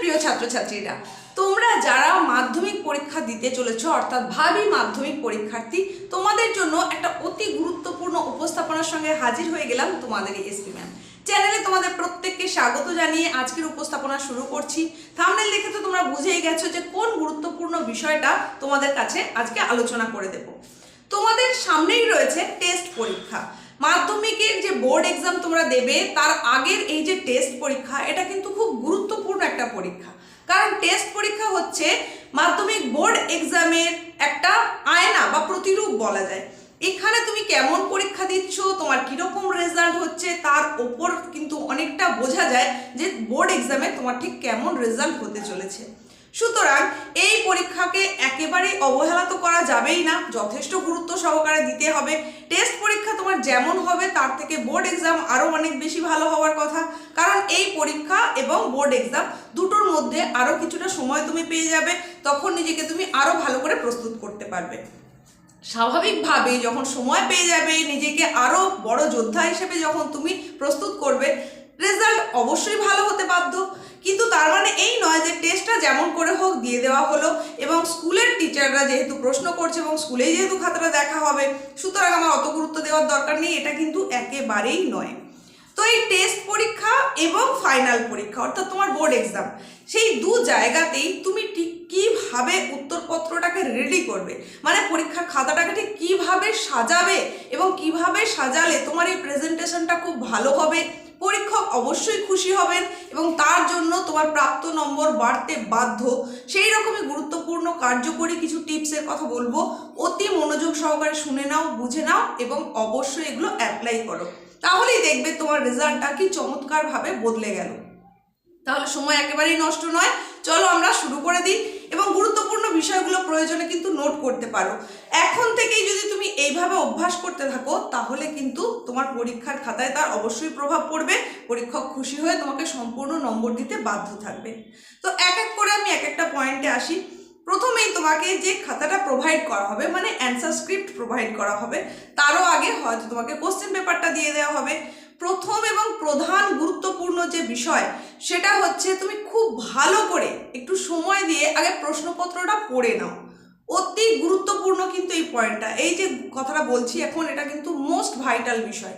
প্রিয় ছাত্রছাত্রীরা, তোমরা যারা মাধ্যমিক পরীক্ষা দিতে চলেছো, অর্থাৎ ভাবি মাধ্যমিক পরীক্ষার্থী, তোমাদের জন্য একটা অতি গুরুত্বপূর্ণ উপস্থাপনার সঙ্গে হাজির হয়ে গেলাম তোমাদের এসপি ম্যাম। চ্যানেলে তোমাদের প্রত্যেককে স্বাগত জানিয়ে আজকের উপস্থাপনা শুরু করছি। থামনেল দেখে তো তোমরা বুঝেই গেছো যে কোন গুরুত্বপূর্ণ বিষয়টা তোমাদের কাছে আজকে আলোচনা করে দেব। তোমাদের সামনেই রয়েছে টেস্ট পরীক্ষা। বোর্ড এক্সাম তোমরা দেবে, তার আগের এই যে টেস্ট পরীক্ষা, এটা কিন্তু খুব গুরুত্বপূর্ণ একটা পরীক্ষা। কারণ টেস্ট পরীক্ষা হচ্ছে মাধ্যমিক বোর্ড এক্সামের একটা আয়না বা প্রতিরূপ বলা যায়। এখানে তুমি কেমন পরীক্ষা দিচ্ছ, তোমার কীরকম রেজাল্ট হচ্ছে, তার ওপর কিন্তু অনেকটা বোঝা যায় যে বোর্ড এক্সামে তোমার ঠিক কেমন রেজাল্ট হতে চলেছে। সুতরাং এই পরীক্ষাকে একেবারেই অবহেলা তো করা যাবেই না, যথেষ্ট গুরুত্ব সহকারে দিতে হবে। টেস্ট পরীক্ষা তোমার যেমন হবে, তার থেকে বোর্ড এক্সাম আরও অনেক বেশি ভালো হওয়ার কথা। কারণ এই পরীক্ষা এবং বোর্ড এক্সাম দুটোর মধ্যে আরও কিছুটা সময় তুমি পেয়ে যাবে, তখন নিজেকে তুমি আরও ভালো করে প্রস্তুত করতে পারবে। স্বাভাবিকভাবেই যখন সময় পেয়ে যাবে, নিজেকে আরও বড় যোদ্ধা হিসেবে যখন তুমি প্রস্তুত করবে রেজাল্ট অবশ্যই ভালো হতে বাধ্য। কিন্তু তার মানে এই নয় যে টেস্টটা যেমন করে হোক দিয়ে দেওয়া হলো এবং স্কুলের টিচাররা যেহেতু প্রশ্ন করছে এবং স্কুলেই যেহেতু খাতাটা দেখা হবে, সুতরাং আমার অত গুরুত্ব দেওয়ার দরকার নেই, এটা কিন্তু একেবারেই নয়। তো এই টেস্ট পরীক্ষা এবং ফাইনাল পরীক্ষা, অর্থাৎ তোমার বোর্ড এক্সাম সেই দু জায়গাতেই তুমি ঠিক কীভাবে উত্তরপত্রটাকে রেডি করবে? মানে পরীক্ষার খাতাটাকে ঠিক কীভাবে সাজাবে এবং কীভাবে সাজালে তোমার এই প্রেজেন্টেশনটা খুব ভালো হবে? পরীক্ষক অবশ্যই খুশি হবেন এবং তার জন্য তোমার প্রাপ্ত নম্বর বাড়তে বাধ্য। সেই রকমই গুরুত্বপূর্ণ কার্যকরী কিছু টিপসের কথা বলব। অতি মনোযোগ সহকারে শুনে নাও, বুঝে নাও এবং অবশ্যই এগুলো অ্যাপ্লাই করো। তাহলেই দেখবে তোমার রেজাল্টটা কি চমৎকারভাবে বদলে গেল। তাহলে সময় একেবারেই নষ্ট নয়। চলো আমরা শুরু করে দিই এবং গুরুত্বপূর্ণ বিষয়গুলো প্রয়োজনে কিন্তু নোট করতে পারো। এখন থেকেই যদি তুমি এইভাবে অভ্যাস করতে থাকো, তাহলে কিন্তু তোমার পরীক্ষার খাতায় তার অবশ্যই প্রভাব পড়বে। পরীক্ষক খুশি হয়ে তোমাকে সম্পূর্ণ নম্বর দিতে বাধ্য থাকবে। তো এক এক করে আমি এক একটা পয়েন্টে আসি। প্রথমেই তোমাকে যে খাতাটা প্রোভাইড করা হবে মানে অ্যান্সার স্ক্রিপ্ট প্রোভাইড করা হবে, তারও আগে হয়তো তোমাকে কোশ্চেন পেপারটা দিয়ে দেওয়া হবে। প্রথম এবং প্রধান গুরুত্বপূর্ণ যে বিষয়, সেটা হচ্ছে তুমি খুব ভালো করে একটু সময় দিয়ে আগে প্রশ্নপত্রটা পড়ে নাও। অতি গুরুত্বপূর্ণ কিন্তু এই পয়েন্টটা। এই যে কথাটা বলছি এখন, এটা কিন্তু মোস্ট ভাইটাল বিষয়।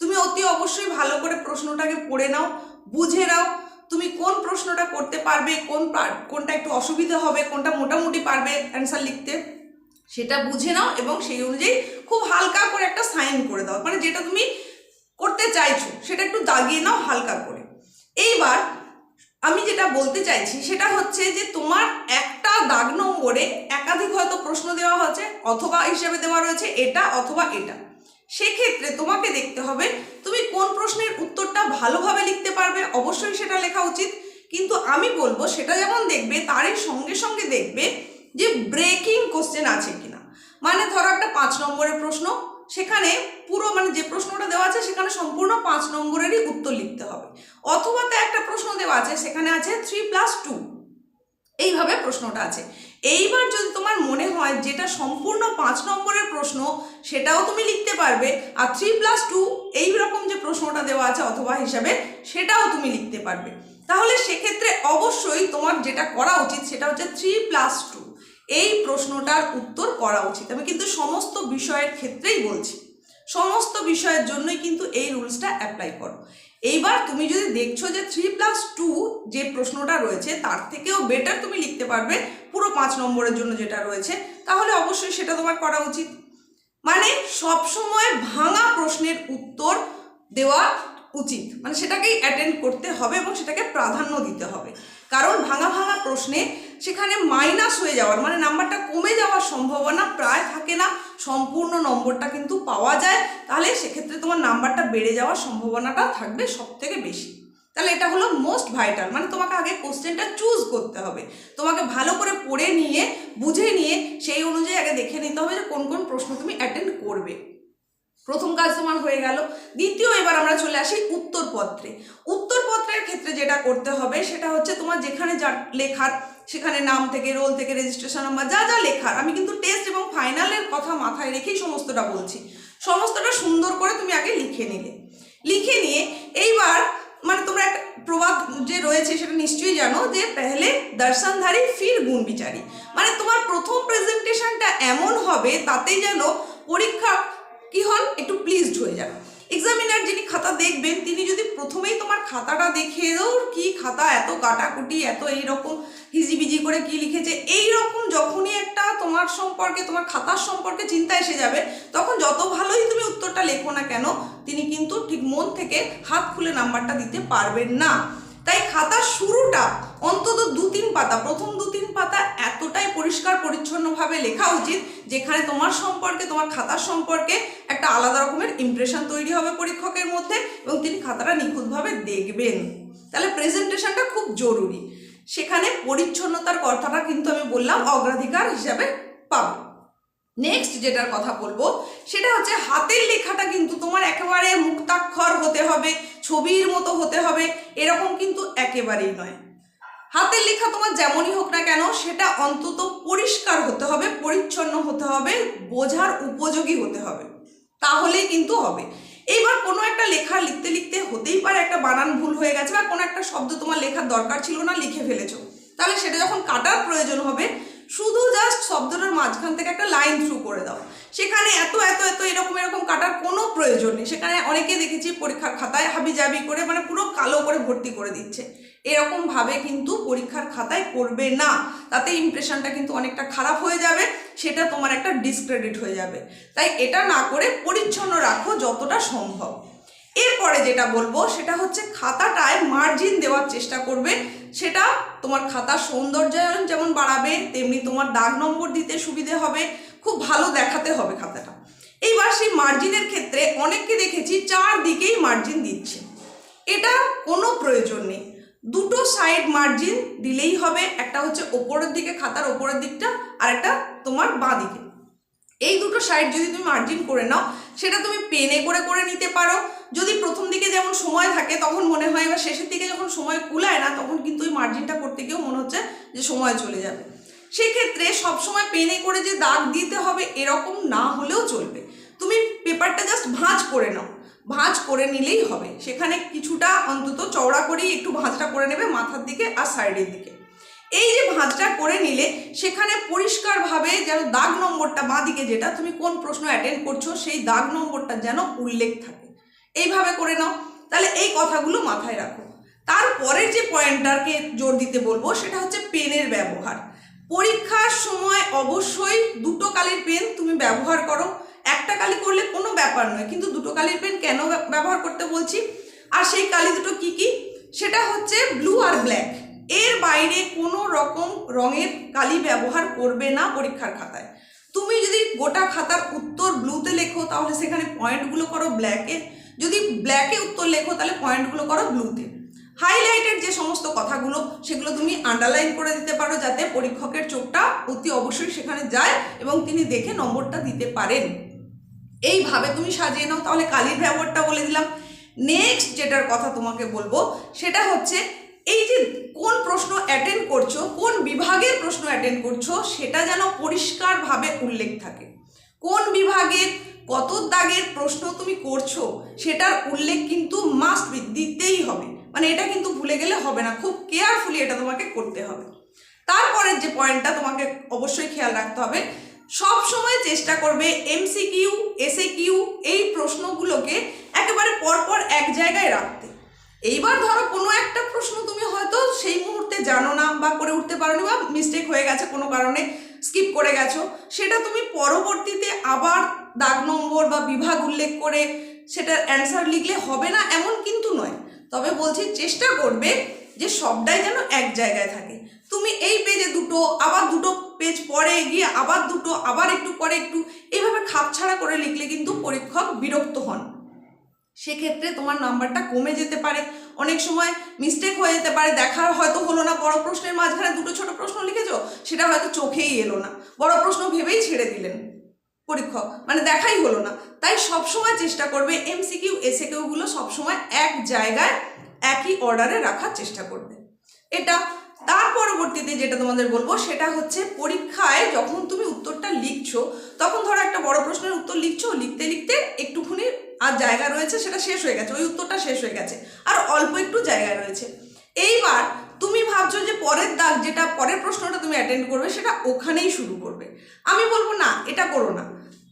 তুমি অতি অবশ্যই ভালো করে প্রশ্নটাকে পড়ে নাও, বুঝে নাও, তুমি কোন প্রশ্নটা করতে পারবে, কোন কোনটা একটু অসুবিধা হবে, কোনটা মোটামুটি পারবে অ্যান্সার লিখতে, সেটা বুঝে নাও এবং সেই অনুযায়ী খুব হালকা করে একটা সাইন করে দাও। মানে যেটা তুমি করতে চাইছো, সেটা একটু দাগিয়ে নাও হালকা করে। এইবার আমি যেটা বলতে চাইছি, সেটা হচ্ছে যে তোমার একটা দাগ নম্বরে একাধিক হয়তো প্রশ্ন দেওয়া হচ্ছে অথবা হিসেবে দেওয়া রয়েছে এটা অথবা এটা। সেক্ষেত্রে তোমাকে দেখতে হবে, তুমি কোন প্রশ্নের উত্তরটা ভালোভাবে লিখতে পারবে, অবশ্যই সেটা লেখা উচিত। কিন্তু আমি বলব, সেটা যেমন দেখবে, তারই সঙ্গে সঙ্গে দেখবে যে ব্রেকিং কোশ্চেন আছে কিনা। মানে ধরো একটা পাঁচ নম্বরের প্রশ্ন সেখানে পুরো মানে যে প্রশ্নটা দেওয়া আছে, সেখানে সম্পূর্ণ পাঁচ নম্বরেরই উত্তর লিখতে হবে। অথবা তো একটা প্রশ্ন দেওয়া আছে, সেখানে আছে থ্রি প্লাস টু এইভাবে প্রশ্নটা আছে। এইবার যদি তোমার মনে হয় যেটা সম্পূর্ণ পাঁচ নম্বরের প্রশ্ন, সেটাও তুমি লিখতে পারবে। আর থ্রি প্লাস টু এই রকম যে প্রশ্নটা দেওয়া আছে অথবা হিসাবে, সেটাও তুমি লিখতে পারবে। তাহলে সেক্ষেত্রে অবশ্যই তোমার যেটা করা উচিত, সেটা হচ্ছে থ্রি প্লাস টু এই প্রশ্নটার উত্তর করা উচিত। আমি কিন্তু সমস্ত বিষয়ের ক্ষেত্রেই বলছি। সমস্ত বিষয়ের জন্যই কিন্তু এই রুলসটা অ্যাপ্লাই করো। এইবার তুমি যদি দেখছ যে থ্রি প্লাস টু যে প্রশ্নটা রয়েছে, তার থেকেও বেটার তুমি লিখতে পারবে পুরো পাঁচ নম্বরের জন্য যেটা রয়েছে, তাহলে অবশ্যই সেটা তোমার করা উচিত। মানে সবসময় ভাঙা প্রশ্নের উত্তর দেওয়া উচিত। মানে সেটাকেই অ্যাটেন্ড করতে হবে এবং সেটাকে প্রাধান্য দিতে হবে। কারণ ভাঙা ভাঙা প্রশ্নে সেখানে মাইনাস হয়ে যাওয়ার মানে নাম্বারটা কমে যাওয়ার সম্ভাবনা প্রায় থাকে না। সম্পূর্ণ নম্বরটা কিন্তু পাওয়া যায়। তাহলে সেক্ষেত্রে তোমার নাম্বারটা বেড়ে যাওয়ার সম্ভাবনাটা থাকবে সব থেকে বেশি। তাহলে এটা হলো মোস্ট ভাইটাল মানে তোমাকে আগে কোশ্চেনটা চুজ করতে হবে। তোমাকে ভালো করে পড়ে নিয়ে, বুঝে নিয়ে সেই অনুযায়ী আগে দেখে নিতে হবে যে কোন কোন প্রশ্ন তুমি অ্যাটেন্ড করবে। প্রথম কাজ তোমার হয়ে গেল। দ্বিতীয় এবার আমরা চলে আসি উত্তরপত্রে। উত্তরপত্রের ক্ষেত্রে যেটা করতে হবে, সেটা হচ্ছে তোমার যেখানে যা লেখার, সেখানে নাম থেকে রোল থেকে রেজিস্ট্রেশন নাম্বার যা যা লেখার। আমি কিন্তু টেস্ট এবং ফাইনালের কথা মাথায় রেখেই সমস্তটা বলছি। সমস্তটা সুন্দর করে তুমি আগে লিখে নিলে। লিখে নিয়ে এইবার মানে তোমরা একটা প্রবাদ যে রয়েছে সেটা নিশ্চয়ই জানো যে পেহলে দর্শনধারী, ফির গুণ বিচারী। মানে তোমার প্রথম প্রেজেন্টেশনটা এমন হবে, তাতেই যেন পরীক্ষা কি হন? একটু প্লিজড হয়ে যান। এক্সামিনার যিনি খাতা দেখবেন, তিনি যদি প্রথমেই তোমার খাতাটা দেখে ওর কি খাতা, এত কাটাকুটি, এত এইরকম হিজিবিজি করে কি লিখেছে এই রকম যখনই একটা তোমার সম্পর্কে, তোমার খাতার সম্পর্কে চিন্তা এসে যাবে, তখন যত ভালোই তুমি উত্তরটা লেখো না কেন, তিনি কিন্তু ঠিক মন থেকে হাত খুলে নাম্বারটা দিতে পারবেন না। তাই খাতার শুরুটা অন্তত দু তিন পাতা, প্রথম দু তিন পাতা এতটাই পরিষ্কার, পরিচ্ছন্নভাবে লেখা উচিত যেখানে তোমার সম্পর্কে, তোমার খাতার সম্পর্কে একটা আলাদা রকমের ইমপ্রেশন তৈরি হবে পরীক্ষকের মধ্যে এবং তিনি খাতাটা নিখুঁতভাবে দেখবেন। তাহলে প্রেজেন্টেশনটা খুব জরুরি। সেখানে পরিচ্ছন্নতার কথাটা কিন্তু আমি বললাম, অগ্রাধিকার হিসাবে পাবে। নেক্সট যেটার কথা বলব, সেটা হচ্ছে হাতের লেখাটা কিন্তু তোমার একেবারে মুক্তাক্ষর হতে হবে। ছবির মতো হতে হবে, এরকম কিন্তু একেবারেই নয়। হাতের লেখা তোমার যেমনই হোক না কেন, সেটা অন্তত পরিষ্কার হতে হবে, পরিচ্ছন্ন হতে হবে, বোঝার উপযোগী হতে হবে। তাহলেই কিন্তু হবে। এইবার কোনো একটা লেখা লিখতে লিখতে হতেই পারে একটা বানান ভুল হয়ে গেছে বা কোনো একটা শব্দ তোমার লেখার দরকার ছিল না, লিখে ফেলেছো। তাহলে সেটা যখন কাটার প্রয়োজন হবে শুধু জাস্ট শব্দটার মাঝখান থেকে একটা লাইন থ্রু করে দাও। সেখানে এত এত এত, এরকম এরকম কাটার কোনো প্রয়োজন নেই। সেখানে অনেকে দেখেছি পরীক্ষার খাতায় হাবি জাবি করে মানে পুরো কালো করে ভর্তি করে দিচ্ছে। এরকম ভাবে কিন্তু পরীক্ষার খাতায় করবে না। তাতে ইমপ্রেশনটা কিন্তু অনেকটা খারাপ হয়ে যাবে, সেটা তোমার একটা ডিসক্রেডিট হয়ে যাবে। তাই এটা না করে পরিচ্ছন্ন রাখো যতটা সম্ভব। এরপরে যেটা বলব, সেটা হচ্ছে খাতাটায় মার্জিন দেওয়ার চেষ্টা করবে। সেটা তোমার খাতার সৌন্দর্যায়ন যেমন বাড়াবে, তেমনি তোমার দাগ নম্বর দিতে সুবিধে হবে, খুব ভালো দেখাতে হবে খাতাটা। এইবার সেই মার্জিনের ক্ষেত্রে অনেককে দেখেছি চারদিকেই মার্জিন দিচ্ছে। এটা কোনো প্রয়োজন নেই। দুটো সাইড মার্জিন দিলেই হবে, একটা হচ্ছে ওপরের দিকে খাতার ওপরের দিকটা, আর একটা তোমার বাঁ দিকে। এই দুটো সাইড যদি তুমি মার্জিন করে নাও, সেটা তুমি পেনে করে করে নিতে পারো। যদি প্রথম দিকে যেমন সময় থাকে, তখন মনে হয় এবার শেষের দিকে যখন সময় কুলায় না, তখন কিন্তু ওই মার্জিনটা করতে গিয়েও মনে হচ্ছে যে সময় চলে যাবে। সেক্ষেত্রে সবসময় পেনে করে যে দাগ দিতে হবে এরকম না হলেও চলবে। তুমি পেপারটা জাস্ট ভাঁজ করে নাও। ভাঁজ করে নিলেই হবে। সেখানে কিছুটা অন্তত চওড়া করেই একটু ভাঁজটা করে নেবে মাথার দিকে আর সাইডের দিকে। এই যে ভাঁজটা করে নিলে সেখানে পরিষ্কারভাবে যেন দাগ নম্বরটা বাঁ দিকে যেটা তুমি কোন প্রশ্ন অ্যাটেন্ড করছ, সেই দাগ নম্বরটা যেন উল্লেখ থাকে। এইভাবে করে নাও। তাহলে এই কথাগুলো মাথায় রাখো। তারপরের যে পয়েন্টটাকে জোর দিতে বলব, সেটা হচ্ছে পেনের ব্যবহার। পরীক্ষার সময় অবশ্যই দুটো কালির পেন তুমি ব্যবহার করো। একটা কালি করলে কোনো ব্যাপার নয়, কিন্তু দুটো কালির পেন কেন ব্যবহার করতে বলছি? আর সেই কালি দুটো কি কি? সেটা হচ্ছে ব্লু আর ব্ল্যাক। এর বাইরে কোনো রকম রঙের কালি ব্যবহার করবে না পরীক্ষার খাতায়। তুমি যদি গোটা খাতার উত্তর ব্লুতে লেখো, তাহলে সেখানে পয়েন্টগুলো করো ব্ল্যাকে। যদি ব্ল্যাকে উত্তর লেখো, তাহলে পয়েন্টগুলো করো ব্লুতে হাইলাইটের যে সমস্ত কথাগুলো, সেগুলো তুমি আন্ডারলাইন করে দিতে পারো যাতে পরীক্ষকের চোখটা অতি অবশ্যই সেখানে যায় এবং তিনি দেখে নম্বরটা দিতে পারেন। এইভাবে তুমি সাজিয়ে নাও, তাহলে কালির ব্যবহারটা বলে দিলাম। নেক্সট যেটার কথা তোমাকে বলব, সেটা হচ্ছে এই যে কোন প্রশ্ন অ্যাটেন্ড করছ, কোন বিভাগের প্রশ্ন অ্যাটেন্ড করছ, সেটা যেন পরিষ্কারভাবে উল্লেখ থাকে। কোন বিভাগের কত দাগের প্রশ্ন তুমি করছ, সেটার উল্লেখ কিন্তু মাস্ট দিতেই হবে। মানে এটা কিন্তু ভুলে গেলে হবে না, খুব কেয়ারফুলি এটা তোমাকে করতে হবে। তারপরের যে পয়েন্টটা তোমাকে অবশ্যই খেয়াল রাখতে হবে, সব সময় চেষ্টা করবে এমসিকিউ এসএ কিউ এই প্রশ্নগুলোকে একেবারে পরপর এক জায়গায় রাখতে। এইবার ধরো কোনো একটা প্রশ্ন তুমি হয়তো সেই মুহূর্তে জানো না বা করে উঠতে পারোনি বা মিস্টেক হয়ে গেছে কোনো কারণে স্কিপ করে গেছো। সেটা তুমি পরবর্তীতে আবার দাগ নম্বর বা বিভাগ উল্লেখ করে সেটার অ্যান্সার লিখলে হবে না, এমন কিন্তু নয়। তবে বলছি, চেষ্টা করবে যে সবটাই যেন এক জায়গায় থাকে। তুমি এই পেজে দুটো, আবার দুটো পেজ পরে গিয়ে আবার দুটো, আবার একটু পরে একটু এইভাবে খাপছাড়া করে লিখলে কিন্তু পরীক্ষক বিরক্ত হন। সেক্ষেত্রে তোমার নাম্বারটা কমে যেতে পারে। অনেক সময় মিস্টেক হয়ে যেতে পারে দেখার হয়তো হলো না, বড় প্রশ্নের মাঝখানে দুটো ছোট প্রশ্ন লিখেছো, সেটা হয়তো চোখেই এলো না। বড় প্রশ্ন ভেবেই ছেড়ে দিলেন পরীক্ষক মানে দেখাই হলো না। তাই সবসময় চেষ্টা করবে এমসিকিউ এসে কিউগুলো সবসময় এক জায়গায়, একই অর্ডারে রাখার চেষ্টা করবে এটা তার পরবর্তীতে যেটা তোমাদের বলব, সেটা হচ্ছে পরীক্ষায় যখন তুমি উত্তরটা লিখছো, তখন ধরো একটা বড় প্রশ্নের উত্তর লিখছো, লিখতে লিখতে একটুখানি আর জায়গা রয়েছে সেটা শেষ হয়ে গেছে, ওই উত্তরটা শেষ হয়ে গেছে। আর অল্প একটু জায়গা রয়েছে। এইবার তুমি ভাবছ যে পরের দাগ যেটা, পরের প্রশ্নটা তুমি অ্যাটেন্ড করবে, সেটা ওখানেই শুরু করবে। আমি বলব না, এটা করো না।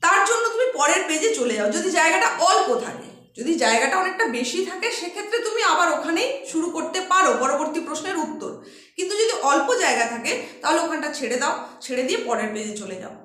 তার জন্য তুমি পরের পেজে চলে যাও, যদি জায়গাটা অল্প থাকে। যদি জায়গাটা অনেকটা বেশি থাকে, সেক্ষেত্রে তুমি আবার ওখানেই শুরু করতে পারো পরবর্তী প্রশ্নের উত্তর। কিন্তু যদি অল্প জায়গা থাকে, তাহলে ওখানটা ছেড়ে দাও, ছেড়ে দিয়ে পরের পেজে চলে যাও।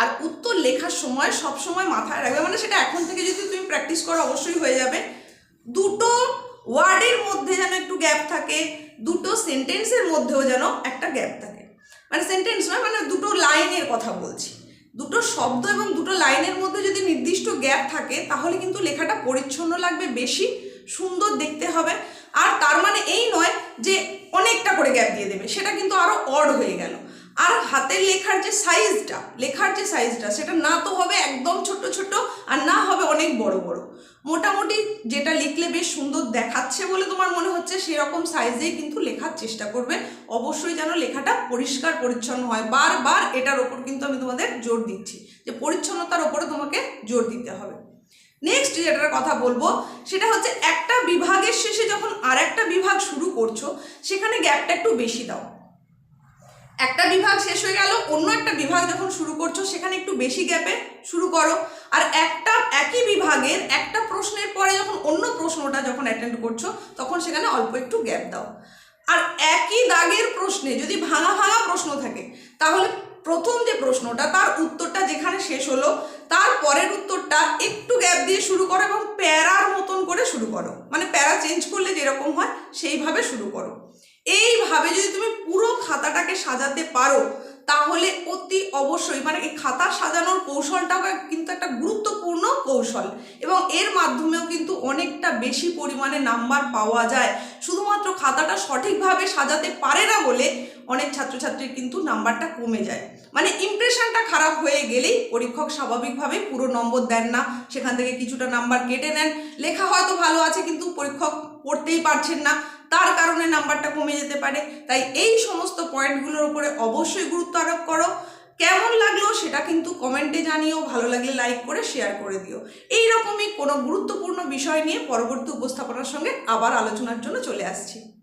আর উত্তর লেখার সময় সব সময় মাথায় রাখবে। মানে সেটা এখন থেকে যদি তুমি প্র্যাকটিস করো, অবশ্যই হয়ে যাবে। দুটো ওয়ার্ডের মধ্যে যেন একটু গ্যাপ থাকে, দুটো সেন্টেন্সের মধ্যেও যেন একটা গ্যাপ থাকে। মানে সেন্টেন্স নয় মানে দুটো লাইনের কথা বলছি। দুটো শব্দ এবং দুটো লাইনের মধ্যে যদি নির্দিষ্ট গ্যাপ থাকে, তাহলে কিন্তু লেখাটা পরিচ্ছন্ন লাগবে, বেশি সুন্দর দেখতে হবে। আর তার মানে এই নয় যে অনেকটা করে গ্যাপ দিয়ে দেবে, সেটা কিন্তু আরও অড হয়ে গেল। আর হাতের লেখার যে সাইজটা, লেখার যে সাইজটা, সেটা না তো হবে একদম ছোট ছোট আর না হবে অনেক বড় বড়। মোটামুটি যেটা লিখলে বেশ সুন্দর দেখাচ্ছে বলে তোমার মনে হচ্ছে, সেরকম সাইজেই কিন্তু লেখার চেষ্টা করবে। অবশ্যই যেন লেখাটা পরিষ্কার পরিচ্ছন্ন হয়। বারবার এটার ওপর কিন্তু আমি তোমাদের জোর দিচ্ছি যে পরিচ্ছন্নতার ওপরে তোমাকে জোর দিতে হবে। নেক্সট যেটার কথা বলব, সেটা হচ্ছে একটা বিভাগের শেষে যখন আর একটা বিভাগ শুরু করছ, সেখানে গ্যাপটা একটু বেশি দাও। একটা বিভাগ শেষ হয়ে গেল, অন্য একটা বিভাগ যখন শুরু করছ, সেখানে একটু বেশি গ্যাপে শুরু করো। আর একটা, একই বিভাগের একটা প্রশ্নের পরে যখন অন্য প্রশ্নটা যখন অ্যাটেন্ড করছ, তখন সেখানে অল্প একটু গ্যাপ দাও। আর একই দাগের প্রশ্নে যদি ভাঙা ভাঙা প্রশ্ন থাকে, তাহলে প্রথম যে প্রশ্নটা, তার উত্তরটা যেখানে শেষ হলো, তার পরের উত্তরটা একটু গ্যাপ দিয়ে শুরু করো এবং প্যারার মতন করে শুরু করো। মানে প্যারা চেঞ্জ করলে যেরকম হয়, সেইভাবে শুরু করো। এইভাবে যদি তুমি পুরো খাতাটাকে সাজাতে পারো, তাহলে অতি অবশ্যই মানে এই খাতা সাজানোর কৌশলটাও কিন্তু একটা গুরুত্বপূর্ণ কৌশল এবং এর মাধ্যমেও কিন্তু অনেকটা বেশি পরিমাণে নাম্বার পাওয়া যায়। শুধুমাত্র খাতাটা সঠিকভাবে সাজাতে পারে না বলে অনেক ছাত্রছাত্রীর কিন্তু নাম্বারটা কমে যায়। মানে ইমপ্রেশনটা খারাপ হয়ে গেলেই পরীক্ষক স্বাভাবিকভাবে পুরো নম্বর দেন না, সেখান থেকে কিছুটা নাম্বার কেটে নেন। লেখা হয়তো ভালো আছে কিন্তু পরীক্ষক পড়তেই পারছেন না। তার কারণে নাম্বারটা কমে যেতে পারে। তাই এই সমস্ত পয়েন্টগুলোর উপরে অবশ্যই গুরুত্ব আরোপ করো। কেমন লাগল সেটা কিন্তু কমেন্টে জানিও, ভালো লাগলে লাইক করে, শেয়ার করে দিও। এই রকমই কোনো গুরুত্বপূর্ণ বিষয় নিয়ে পরবর্তী উপস্থাপনার সঙ্গে আবার আলোচনার জন্য চলে আসছি।